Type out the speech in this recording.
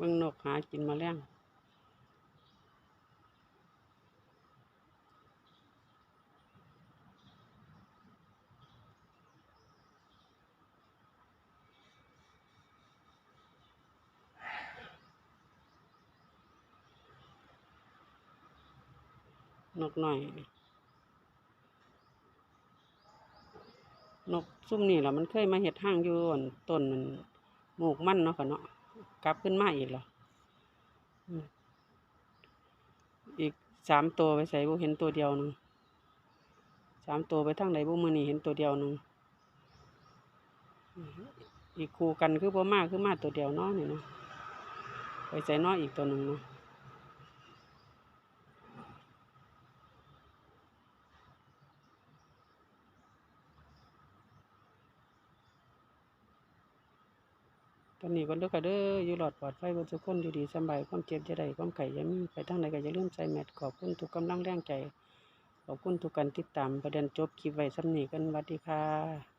เบิ่งนกหากินมาแล้งนกหน่อย นกซุ่มนี่แหละมันเคยมาเห็ดห้างอยู่อั่นต้นนั่นหมูกมันเนาะค่ะเนาะ กลับขึ้นมาอีกเหรออีกสามตัวไปใส่บุเห็นตัวเดียวหนึงสามตัวไปทั้งไหนบุมือนี่เห็นตัวเดียวหนึงอีกคู่กันคือบ่มากคือมาตัวเดียวน้อหนี่เนาะไปใส่น้ออีกตัวหนึ่งเนาะ ตอนนี้ก็เด้อค่ะเด้ออยู่หลอดปลอดไฟบนทุกคนอยู่ดีสบายความเจ็บจะได้ความไข่อยามีไปทั้งไหนก็อย่าลืมใส่แมสขอบคุณทุกกำลังแรงใจ ขอบคุณทุกการติดตามประเด็นจบคลิปไว้สำนีกันสวัสดีค่ะ